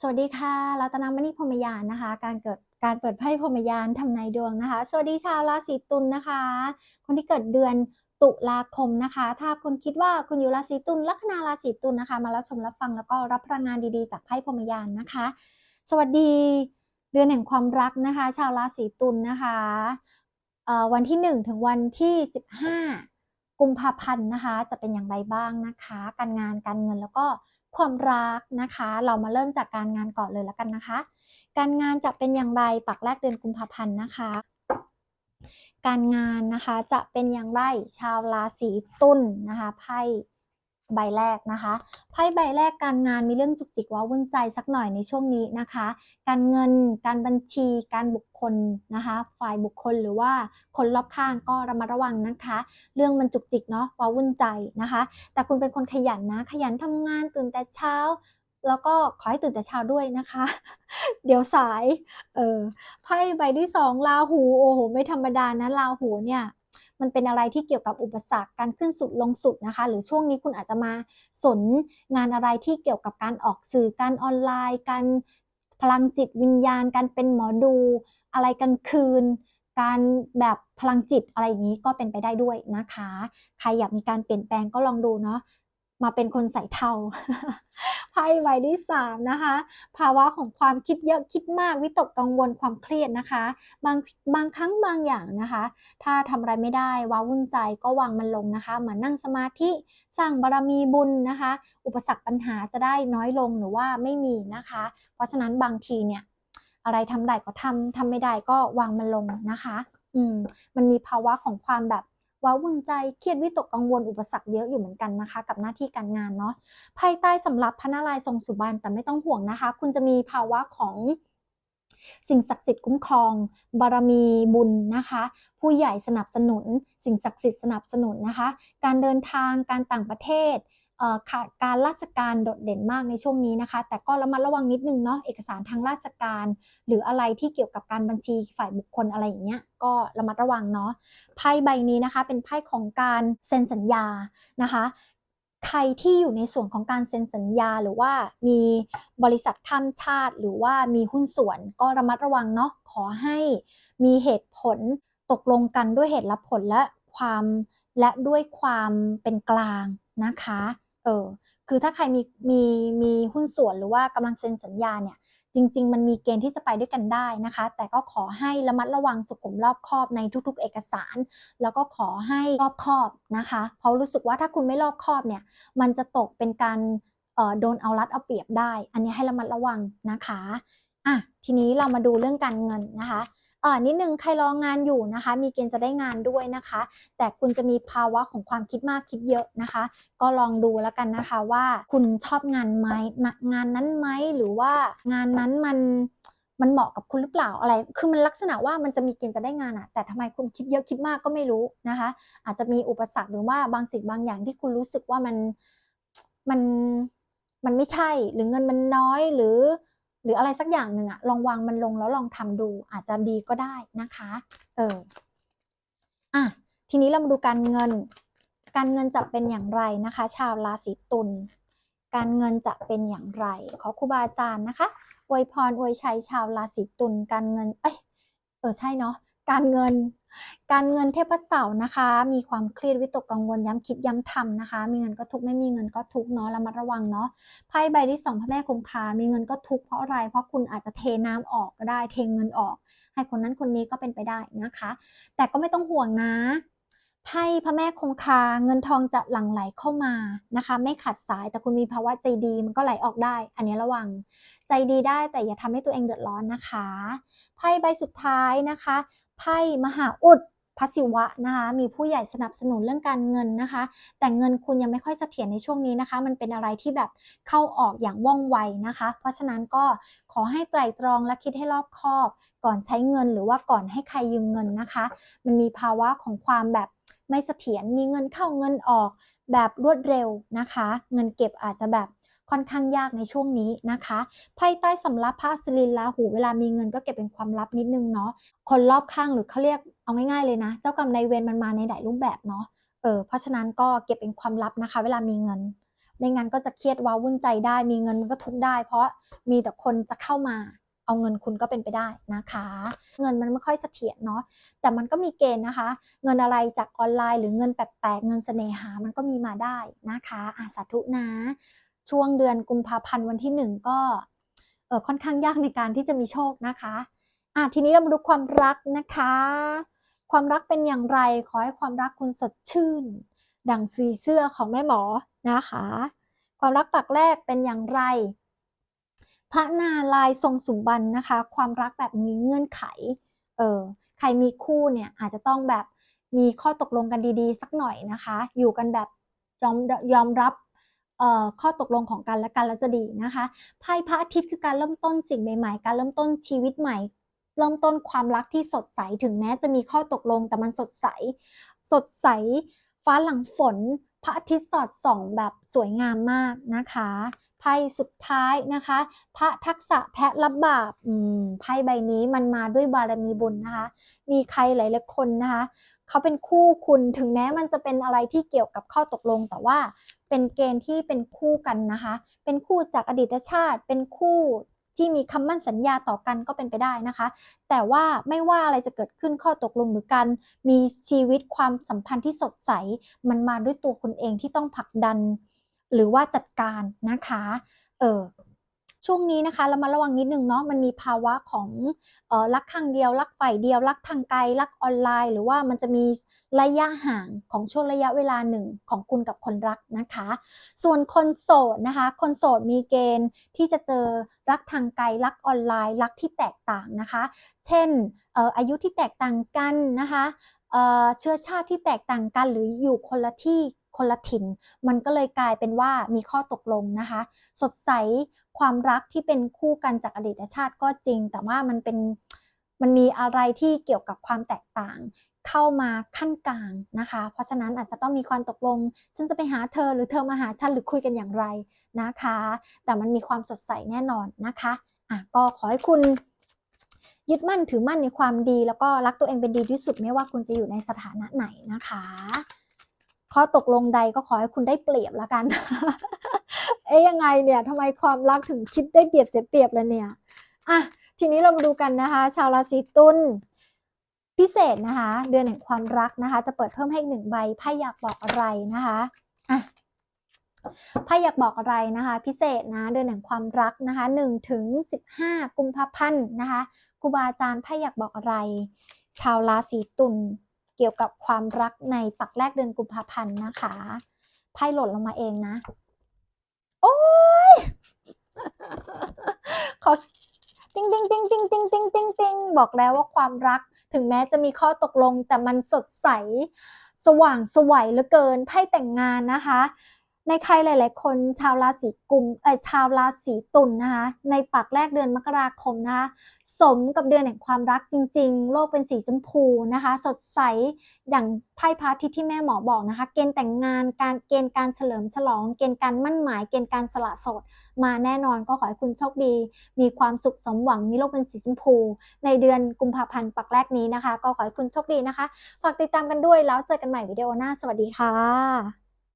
สวัสดีค่ะรัตนมณีพรมยานนะคะ การเกิดการเปิดไพ่พรมยานทำนายดวงนะคะ สวัสดีชาวราศีตุลนะคะ คนที่เกิดเดือนตุลาคมนะคะ ถ้าคุณคิดว่าคุณอยู่ราศีตุลลัคนาราศีตุลนะคะ มารับชมรับฟังแล้วก็รับพลังงานดีๆ จากไพ่พรมยานนะคะ สวัสดีเดือนแห่งความรักนะคะ ชาวราศีตุลนะคะเอ่อวันที่ 1 ถึงวันที่ 15 กุมภาพันธ์นะคะ จะเป็นอย่างไรบ้างนะคะ การงานการเงินแล้วก็ ความรักนะคะ เรามาเริ่มจากการงานก่อนเลยแล้วกันนะคะ การงานจะเป็นอย่างไรปักแรกเดือนกุมภาพันธ์นะคะ การงานนะคะจะเป็นอย่างไรชาวราศีตุลนะคะไพ่ ใบแรกนะคะไพ่ใบแรกการงานมีเรื่องจุกจิกว้าวุ่นใจสักหน่อยในช่วงนี้นะคะ การเงินการบัญชีการบุคคลนะคะ ฝ่ายบุคคลหรือว่าคนรอบข้างก็ระมัดระวังนะคะ เรื่องมันจุกจิกเนาะว้าวุ่นใจนะคะ แต่คุณเป็นคนขยันนะ ขยันทำงานตื่นแต่เช้า แล้วก็ขอให้ตื่นแต่เช้าด้วยนะคะ เดี๋ยวสายเออไพ่ใบที่สองลาหูโอ้โหไม่ธรรมดานะลาหูเนี่ย มันเป็นอะไรที่เกี่ยวกับอุปสรรคการขึ้นสุดลงสุดนะคะ หรือช่วงนี้คุณอาจจะมาสนงานอะไรที่เกี่ยวกับการออกสื่อการออนไลน์ การพลังจิตวิญญาณ การเป็นหมอดู อะไรกลางคืน การแบบพลังจิตอะไรอย่างนี้ก็เป็นไปได้ด้วยนะคะ ใครอยากมีการเปลี่ยนแปลงก็ลองดูเนาะมาเป็นคนใส่เทา ไพ่ใบที่สามนะคะ ภาวะของความคิดเยอะคิดมากวิตกกังวลความเครียดนะคะ บางบางครั้งบางอย่างนะคะ ถ้าทำอะไรไม่ได้ว้าวุ่นใจก็วางมันลงนะคะมือนนั่งสมาธิสร้างบารมีบุญนะคะ อุปสรรคปัญหาจะได้น้อยลงหรือว่าไม่มีนะคะ เพราะฉะนั้นบางทีเนี่ยอะไรทำได้ก็ทำทำไม่ได้ก็วางมันลงนะคะ อืมมันมีภาวะของความแบบ ว้าวุ่นใจเครียดวิตกกังวลอุปสรรคเยอะอยู่เหมือนกันนะคะ กับหน้าที่การงานเนาะภายใต้สำหรับพระนารายณ์ทรงสุบานแต่ไม่ต้องห่วงนะคะ คุณจะมีภาวะของสิ่งศักดิ์สิทธิ์คุ้มครอง บารมีบุญนะคะ ผู้ใหญ่สนับสนุน สิ่งศักดิ์สิทธิ์สนับสนุนนะคะ การเดินทางการต่างประเทศ เอ่อค่ะการราชการโดดเด่นมากในช่วงนี้นะคะ แต่ก็ระมัดระวังนิดนึงเนาะเอกสารทางราชการ หรืออะไรที่เกี่ยวกับการบัญชีฝ่ายบุคคลอะไรอย่างเงี้ยก็ระมัดระวังเนาะไพ่ใบนี้นะคะ เป็นไพ่ของการเซ็นสัญญานะคะใครที่อยู่ในส่วนของการเซ็นสัญญา หรือว่ามีบริษัทข้ามชาติ หรือว่ามีหุ้นส่วนก็ระมัดระวังเนาะขอให้มีเหตุผลตกลงกันด้วยเหตุและผลและความและด้วยความเป็นกลางนะคะ เออคือถ้าใครมีมีมีหุ้นส่วนหรือว่ากำลังเซ็นสัญญาเนี่ยจริง ๆ มันมีเกณฑ์ที่จะไปด้วยกันได้นะคะ แต่ก็ขอให้ระมัดระวังสุขุมรอบคอบในทุกๆ เอกสาร แล้วก็ขอให้รอบคอบนะคะ เพราะรู้สึกว่าถ้าคุณไม่รอบคอบเนี่ย มันจะตกเป็นการเอ่อโดนเอารัดเอาเปรียบได้ อันนี้ให้ระมัดระวังนะคะอะทีนี้เรามาดูเรื่องการเงินนะคะ อ่อนิดนึงใครรองงานอยู่นะคะ มีเกณฑ์จะได้งานด้วยนะคะ แต่คุณจะมีภาวะของความคิดมากคิดเยอะนะคะ ก็ลองดูแล้วกันนะคะว่าคุณชอบงานไหมงานนั้นไหมหรือว่างานนั้นมันมันเหมาะกับคุณหรือเปล่าอะไร คือมันลักษณะว่ามันจะมีเกณฑ์จะได้งานอะแต่ทำไมคุณคิดเยอะคิดมากก็ไม่รู้นะคะ อาจจะมีอุปสรรคหรือว่าบางสิ่งบางอย่างที่คุณรู้สึกว่ามันมันมันไม่ใช่ หรือเงินมันน้อยหรือ หรืออะไรสักอย่างหนึ่งอะลองวางมันลงแล้วลองทำดู อาจจะดีก็ได้นะคะ เอออะทีนี้เรามาดูการเงิน การเงินจะเป็นอย่างไรนะคะ ชาวราศีตุลการเงินจะเป็นอย่างไร ขอครูบาอาจารย์นะคะอวยพรอวยชัยชาวราศีตุลการเงิน เอ้ยเออใช่เนาะการเงิน การเงินเทพเสาร์นะคะ มีความเครียดวิตกกังวลย้ำคิดย้ำทำนะคะ มีเงินก็ทุกไม่มีเงินก็ทุกเนาะระมัดระวังเนาะไพ่ใบที่สองพระแม่คงคา มีเงินก็ทุกเพราะอะไรเพราะคุณอาจจะเทน้ำออกก็ได้เทเงินออก ให้คนนั้นคนนี้ก็เป็นไปได้นะคะ แต่ก็ไม่ต้องห่วงนะไพ่พระแม่คงคาเงินทองจะหลั่งไหลเข้ามานะคะ ไม่ขัดสายแต่คุณมีภาวะใจดีมันก็ไหลออกได้ อันนี้ระวังใจดีได้แต่อย่าทำให้ตัวเองเดือดร้อนนะคะไพ่ใบสุดท้ายนะคะ ไพ่มหาอุดพระศิวะนะคะ มีผู้ใหญ่สนับสนุนเรื่องการเงินนะคะ แต่เงินคุณยังไม่ค่อยเสถียรในช่วงนี้นะคะ มันเป็นอะไรที่แบบเข้าออกอย่างว่องไวนะคะ เพราะฉะนั้นก็ขอให้ไตร่ตรองและคิดให้รอบคอบ ก่อนใช้เงินหรือว่าก่อนให้ใครยืมเงินนะคะ มันมีภาวะของความแบบไม่เสถียร มีเงินเข้าเงินออกแบบรวดเร็วนะคะ เงินเก็บอาจจะแบบ ค่อนข้างยากในช่วงนี้นะคะไพ่ใต้สำรับพระสุรินทร์ลาหูเวลามีเงินก็เก็บเป็นความลับนิดนึงเนาะคนรอบข้างหรือเขาเรียกเอาง่ายๆเลยนะ เจ้ากรรมนายเวรมันมาในหลายรูปแบบเนาะเออเพราะฉะนั้นก็เก็บเป็นความลับนะคะ เวลามีเงินไม่งั้นก็จะเครียดว้าวุ่นใจได้ มีเงินมันก็ทุกได้ เพราะมีแต่คนจะเข้ามาเอาเงินคุณก็เป็นไปได้นะคะ เงินมันไม่ค่อยเสถียรเนาะแต่มันก็มีเกณฑ์นะคะ เงินอะไรจากออนไลน์หรือเงินแปลกๆเงินเสน่หามันก็มีมาได้นะคะอาสาธุนะ ช่วงเดือนกุมภาพันธ์วันที่หนึ่งก็เออค่อนข้างยากในการที่จะมีโชคนะคะอะทีนี้เรามาดูความรักนะคะ ความรักเป็นอย่างไรขอให้ความรักคุณสดชื่น ดังสีเสื้อของแม่หมอนะคะ ความรักปักแรกเป็นอย่างไร พระนาลายทรงสุบรรณนะคะ ความรักแบบมีเงื่อนไขเออใครมีคู่เนี่ยอาจจะต้องแบบมีข้อตกลงกันดีๆ สักหน่อยนะคะ อยู่กันแบบยอมยอมรับ ข้อตกลงของกันและกันแล้วจะดีนะคะไพ่พระอาทิตย์คือการเริ่มต้นสิ่งใหม่ๆ การเริ่มต้นชีวิตใหม่ เริ่มต้นความรักที่สดใสถึงแม้จะมีข้อตกลงแต่มันสดใส สดใส ฟ้าหลังฝน พระอาทิตย์สอดส่องแบบสวยงามมากนะคะไพ่สุดท้ายนะคะ พระทักษะแพะรับบาปอืมไพ่ใบนี้มันมาด้วยบารมีบุญนะคะ มีใครหลายๆคนนะคะเขาเป็นคู่คุณถึงแม้มันจะเป็นอะไรที่เกี่ยวกับข้อตกลงแต่ว่า เป็นเกณฑ์ที่เป็นคู่กันนะคะ เป็นคู่จากอดีตชาติ เป็นคู่ที่มีคำมั่นสัญญาต่อกันก็เป็นไปได้นะคะ แต่ว่าไม่ว่าอะไรจะเกิดขึ้นข้อตกลงหรือการมีชีวิตความสัมพันธ์ที่สดใส มันมาด้วยตัวคุณเองที่ต้องผลักดัน หรือว่าจัดการนะคะ เออ ช่วงนี้นะคะเรามาระวังนิดนึงเนาะมันมีภาวะของออรักข้างเดียว รักฝ่ายเดียว รักทางไกลรักออนไลน์ หรือว่ามันจะมีระยะห่างของช่วงระยะเวลาหนึ่งของคุณกับคนรักนะคะ ส่วนคนโสดนะคะ คนโสดมีเกณฑ์ที่จะเจอรักทางไกลรักออนไลน์ รักที่แตกต่างนะคะ เช่นอออายุที่แตกต่างกันนะคะเเชื้อชาติที่แตกต่างกันหรืออยู่คนละที่คนละถิ่น มันก็เลยกลายเป็นว่ามีข้อตกลงนะคะ สดใส ความรักที่เป็นคู่กันจากอดีตชาติก็จริง แต่ว่ามันเป็นมันมีอะไรที่เกี่ยวกับความแตกต่าง เข้ามาขั้นกลางนะคะ เพราะฉะนั้นอาจจะต้องมีความตกลงฉันจะไปหาเธอหรือเธอมาหาฉันหรือคุยกันอย่างไรนะคะ แต่มันมีความสดใสแน่นอนนะคะอะก็ขอให้คุณยึดมั่นถือมั่นในความดี แล้วก็รักตัวเองเป็นดีที่สุดไม่ว่าคุณจะอยู่ในสถานะไหนนะคะ ข้อตกลงใดก็ขอให้คุณได้เปรียบแล้วกัน เอ๊ยยังไงเนี่ยทำไมความรักถึงคิดได้เปรียบเสียเปรียบเลยเนี่ยอะทีนี้เรามาดูกันนะคะ ชาวราศีตุลพิเศษนะคะ เดือนแห่งความรักนะคะ จะเปิดเพิ่มให้หนึ่งใบไพ่อยากบอกอะไรนะคะอะไพ่อยากบอกอะไรนะคะ พิเศษนะเดือนแห่งความรักนะคะ1ถึง15 กุมภาพันธ์นะคะครูบาอาจารย์ไพ่อยากบอกอะไร ชาวราศีตุลเกี่ยวกับความรักในปักแรกเดือนกุมภาพันธ์นะคะไพ่หล่นลงมาเองนะ อ้ยขอติ้งติ้งติ้งติ้งติ้งติ้งติ้งติ้งบอกแล้วว่าความรักถึงแม้จะมีข้อตกลงแต่มันสดใส สว่างสวัยเหลือเกินไพ่แต่งงานนะคะ ในใครหลาย ๆ คนชาวราศีกุมเออชาวราศีตุลนนะคะในปักแรกเดือนมกราคมนะคะสมกับเดือนแห่งความรักจริง ๆ โลกเป็นสีชมพูนะคะ สดใสดังไพ่พระอาทิตที่แม่หมอบอกนะคะ เกณฑ์แต่งงานการเกณฑ์การเฉลิมฉลอง เกณฑ์การมั่นหมาย เกณฑ์การสละโสด มาแน่นอนก็ขอให้คุณโชคดี มีความสุขสมหวังมีโลกเป็นสีชมพู ในเดือนกุมภาพันธ์ปักแรกนี้นะคะ ก็ขอให้คุณโชคดีนะคะฝากติดตามกันด้วยแล้วเจอกันใหม่วิดีโอหน้าสวัสดีค่ะ